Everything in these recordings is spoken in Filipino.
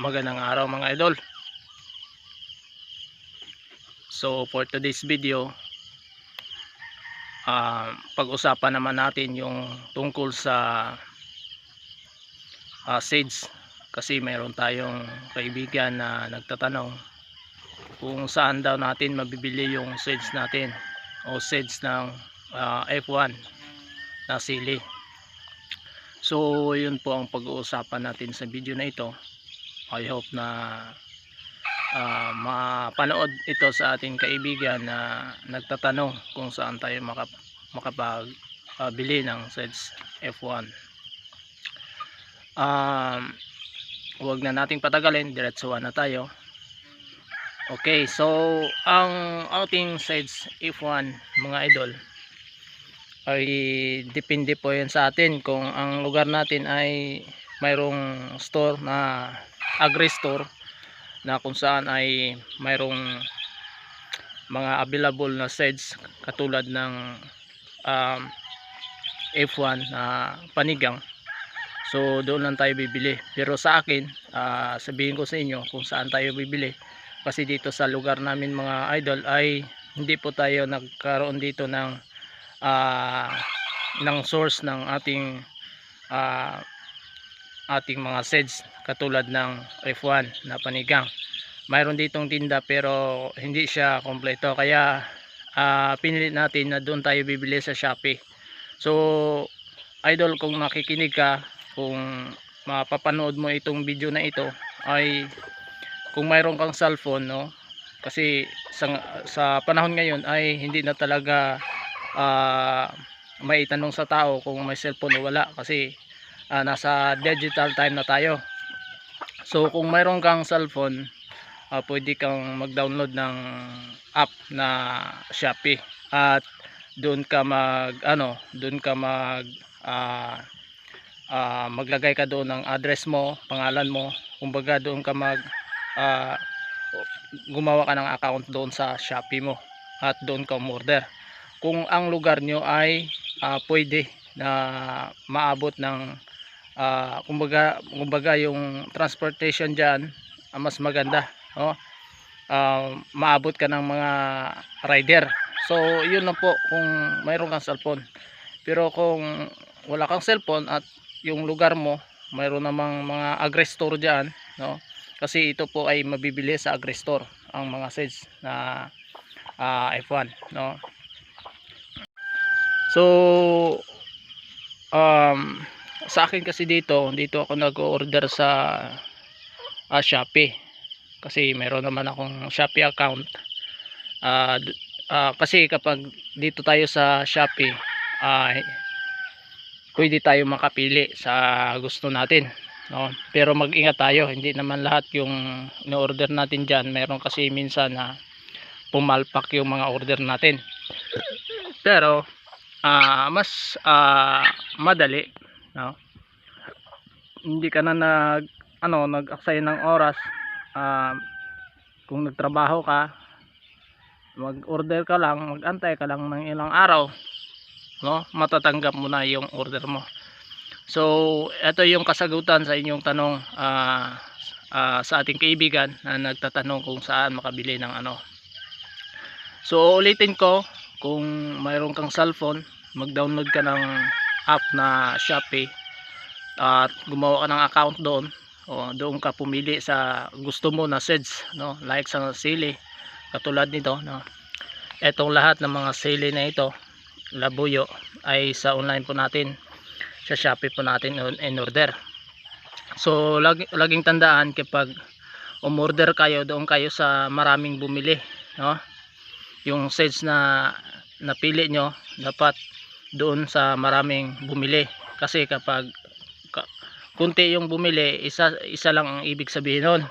magandang araw mga idol. So for today's video ah, pag-usapan naman natin yung tungkol sa ah, seeds. Kasi mayroon tayong kaibigan na nagtatanong kung saan daw natin mabibili yung seeds natin o seeds ng ah, F1 na sili. So yun po ang pag-uusapan natin sa video na ito I hope na ah, mapanood ito sa ating kaibigan na nagtatanong kung saan tayo makap makapag ah, bili ng seeds F1 um, huwag na nating patagalin diretsuhan na tayo. Okay so ang ating seeds F1 mga idol ay depende po yan sa atin kung ang lugar natin ay mayroong store na agri-store na kung saan ay mayroong mga available na seeds katulad ng um, F1 na panigang. So doon lang tayo bibili. Pero sa akin ah, sabihin ko sa inyo kung saan tayo bibili. Kasi dito sa lugar namin mga idol ay hindi po tayo nagkaroon dito ng ah, ng source ng ating ah, ating mga seeds katulad ng F1 na panigang. Mayroon ditong tinda pero hindi siya kompleto. Kaya ah, pinili natin na doon tayo bibili sa Shopee. So idol kung makikinig ka kung mapapanood mo itong video na ito ay kung mayroon kang cellphone no? Kasi sa, sa panahon ngayon ay hindi na talaga ah, may itanong sa tao kung may cellphone o wala. Kasi ah, nasa digital time na tayo. So kung mayroon kang cellphone ah, pwede kang mag-download ng app na Shopee. At doon ka mag ano doon ka mag ah, ah, maglagay ka doon ng address mo pangalan mo. Kumbaga doon ka mag ah, gumawa ka ng account doon sa Shopee mo at doon ka umorder. Kung ang lugar nyo ay ah, pwede na maabot ng ah, kumbaga, kumbaga yung transportation dyan ah, mas maganda no? Ah, maabot ka ng mga rider so yun lang po kung mayroon kang cellphone pero kung wala kang cellphone at yung lugar mo mayroon namang mga agri-store dyan no? kasi ito po ay mabibili sa agri-store ang mga seeds na ah, F1 no so um, sa akin kasi dito dito ako nag-order sa ah, Shopee. Kasi meron naman akong Shopee account. D- ah, kasi kapag dito tayo sa Shopee ay pwede tayo makapili sa gusto natin no? pero mag-ingat tayo hindi naman lahat yung in-order natin dyan. Meron kasi minsan na pumalpak yung mga order natin. Pero ah, mas ah, madali no? hindi ka na nag ano nag-aksaya ng oras. Ah, kung nagtrabaho ka mag-order ka lang mag-antay ka lang ng ilang araw no? Matatanggap mo na yung order mo. So ito yung kasagutan sa inyong tanong ah, ah, sa ating kaibigan na nagtatanong kung saan makabili ng ano. So ulitin ko kung mayroon kang cellphone mag-download ka ng app na Shopee. At gumawa ka ng account doon. O doon ka pumili sa gusto mo na seeds no? Like sa sili. Katulad nito no? Etong lahat ng mga sili na ito labuyo ay sa online po natin. Sa Shopee po natin in order. So lagi, laging tandaan kapag umorder kayo doon kayo sa maraming bumili no? Yung seeds na napili nyo dapat doon sa maraming bumili. Kasi kapag ka, kunti yung bumili isa, isa lang ang ibig sabihin nun.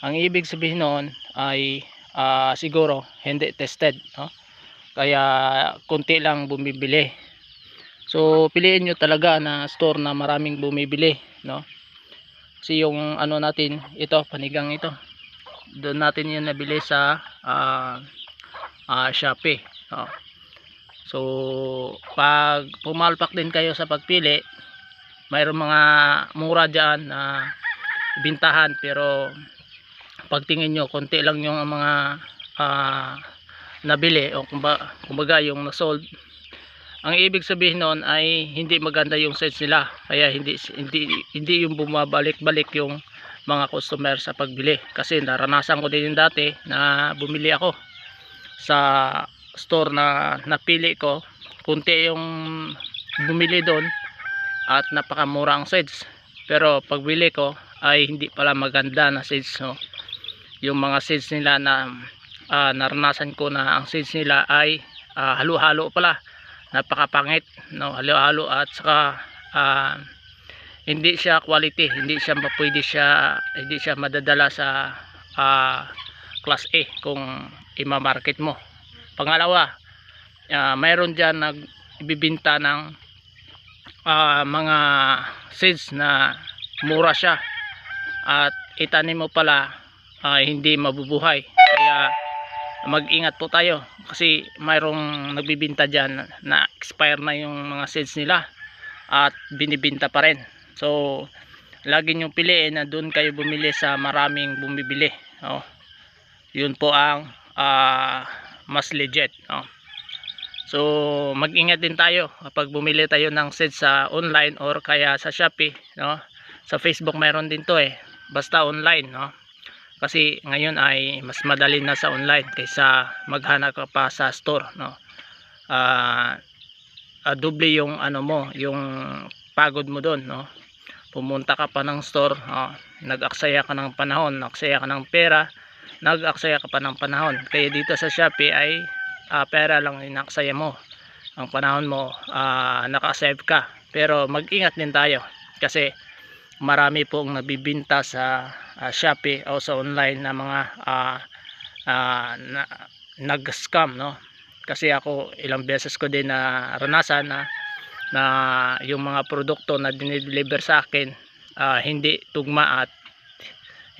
Ang ibig sabihin nun ay ah, siguro hindi tested no? kaya kunti lang bumibili. So piliin nyo talaga na store na maraming bumibili no? Kasi yung ano natin ito panigang ito. Doon natin yun nabili sa ah, ah, Shopee no? So pag pumalpak din kayo sa pagpili mayroong mga mura dyan na bintahan. Pero pagtingin nyo konti lang yung mga ah, nabili o kumbaga, kumbaga yung nasold. Ang ibig sabihin noon ay hindi maganda yung size nila. Kaya hindi hindi hindi yung bumabalik-balik yung mga customer sa pagbili. Kasi naranasan ko din yung dati na bumili ako sa store na napili ko. Kunti yung bumili doon at napakamura ang size pero pagbili ko ay hindi pala maganda na size no? Yung mga seeds nila na ah, naranasan ko na ang seeds nila ay ah, halo-halo pala. Napakapangit no? Halo-halo at saka ah, hindi siya quality hindi siya pwede siya hindi siya madadala sa ah, class A kung ima-market mo pangalawa ah, mayroon diyan nagbibinta ng ah, mga seeds na mura siya. At itanim mo pala ay hindi mabubuhay. Kaya mag-ingat po tayo kasi mayroong nagbibinta dyan na expire na yung mga seeds nila at binibinta pa rin. So lagi nyo piliin na doon kayo bumili sa maraming bumibili. Oh. yun po ang ah, mas legit oh. so mag-ingat din tayo kapag bumili tayo ng seeds sa online or kaya sa Shopee no? sa Facebook mayroon din to eh. Basta online no? Kasi ngayon ay mas madali na sa online kaysa maghanap ka pa sa store no? Ah ah, doble yung ano mo yung pagod mo doon no? Pumunta ka pa ng store oh, nag-aksaya ka ng panahon nag-aksaya ka ng pera nag-aksaya ka pa ng panahon. Kaya dito sa Shopee ay ah, pera lang inaksaya mo. Ang panahon mo ah, naka-save ka. Pero mag-ingat din tayo kasi marami pong nabibinta sa ah, Shopee o sa online na mga ah, ah, na, nag-scam no? Kasi ako ilang beses ko din na ranasan na na yung mga produkto na dinideliver sa akin ah, hindi tugma at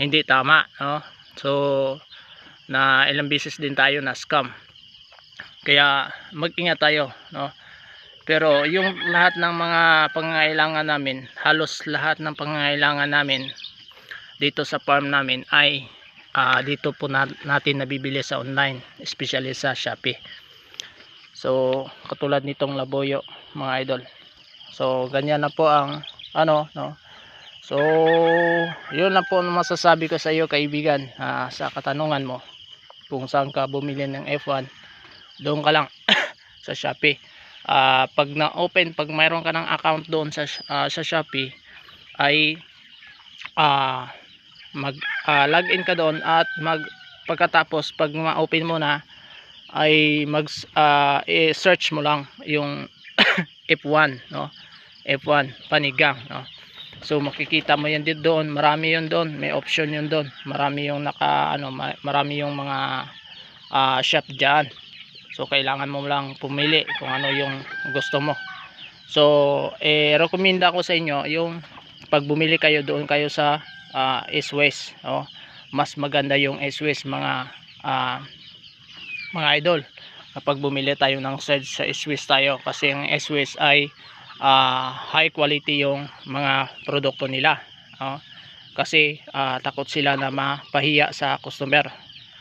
hindi tama no so na ilang beses din tayo na scam. Kaya mag-ingat tayo no? Pero yung lahat ng mga pangangailangan namin halos lahat ng pangangailangan namin dito sa farm namin ay ah, dito po na, natin nabibili sa online especially sa Shopee. So katulad nitong laboyo mga idol. So ganyan na po ang ano no so yun lang po ang masasabi ko sa iyo kaibigan ah, sa katanungan mo kung saan ka bumili ng F1 doon ka lang sa Shopee. Ah, pag na-open pag mayroon ka ng account doon sa ah, sa Shopee ay ah mag ah, login ka doon at mag pagkatapos pag ma-open mo na ay mag ah, i-search mo lang yung F1 no? F1 panigang no so makikita mo yan dito doon. Marami yun doon. May option yun doon. Marami yung naka ano ma- marami yung mga ah, shop diyan so kailangan mo lang pumili kung ano yung gusto mo. So eh rekomenda ko sa inyo yung pag bumili kayo doon kayo sa uh, East-West oh, mas maganda yung East-West mga ah, mga idol. Kapag bumili tayo ng seeds sa East-West tayo kasi ang East-West ay ah, high quality yung mga produkto nila oh. kasi ah, takot sila na mapahiya sa customer.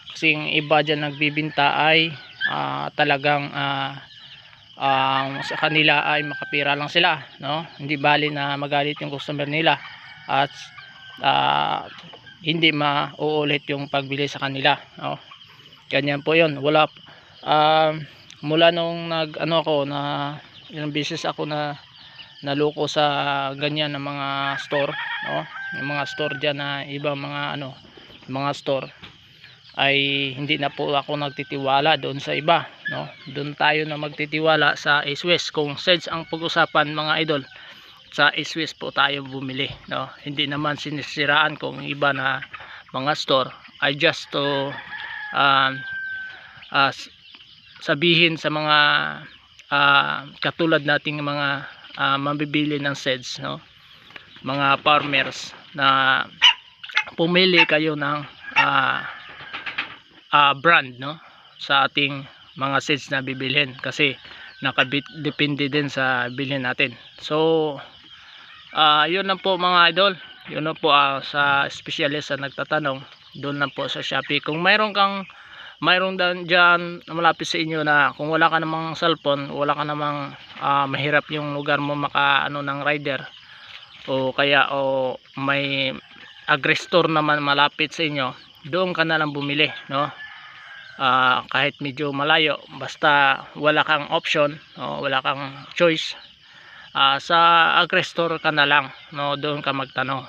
Kasi yung iba dyan nagbibinta ay ah, talagang ah, ang sa kanila ay makapira lang sila no? Hindi bali na magalit yung customer nila at ah, hindi mauulit yung pagbili sa kanila no? Ganyan po yun. Wala um, mula nung nag ano ako na ilang beses ako na naluko sa ganyan ng mga store no? Yung mga store diyan na ibang mga ano mga store ay hindi na po ako nagtitiwala doon sa iba no? Doon tayo na magtitiwala sa East kung seds ang pag-usapan mga idol sa East po tayo bumili no? Hindi naman sinisiraan kung iba na mga store. I just to um, uh, sabihin sa mga ah, katulad nating mga ah, mambibili ng seds no? Mga farmers na pumili kayo ng ah, ah, brand no? Sa ating mga seeds na bibilhin kasi nakabit depende din sa bilhin natin. So ah yun lang po mga idol. Yun na po ah, sa specialist na nagtatanong. Doon lang po sa Shopee. Kung mayroon kang mayroon dyan malapit sa inyo na kung wala ka namang cellphone wala ka namang ah, mahirap yung lugar mo maka ano ng rider. O kaya o may agri-store naman malapit sa inyo doon ka na lang bumili no? Ah, kahit medyo malayo basta wala kang option o wala kang choice ah, sa agri-store ka na lang no? Doon ka magtanong.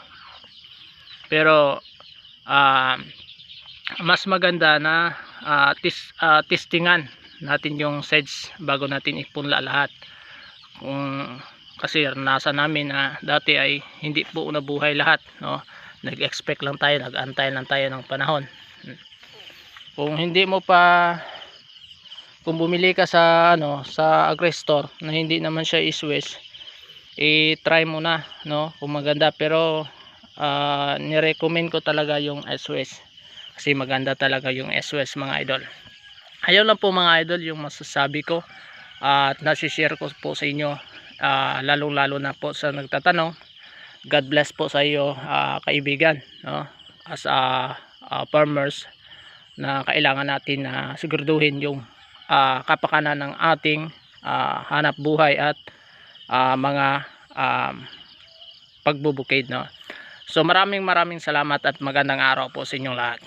Pero ah, mas maganda na ah, tis, ah, testingan natin yung seeds bago natin ipunla lahat. Kung kasi nasa namin na dati ay hindi po nabuhay lahat no? Nag-expect lang tayo nag-antay lang tayo ng panahon. Kung hindi mo pa kung bumili ka sa ano sa agri-store na hindi naman siya iswes i-try mo na no? Kung maganda. Pero ah, ni-recommend ko talaga yung SWS kasi maganda talaga yung SWS mga idol ayaw lang po mga idol yung masasabi ko at nasi-share ko po sa inyo lalong lalo na po sa nagtatanong God bless po sa iyo ah, kaibigan no as a ah, farmers na kailangan natin na siguraduhin yung ah, kapakanan ng ating ah, hanap buhay at ah, mga um, pagbubukid no. So maraming maraming salamat at magandang araw po sa inyong lahat.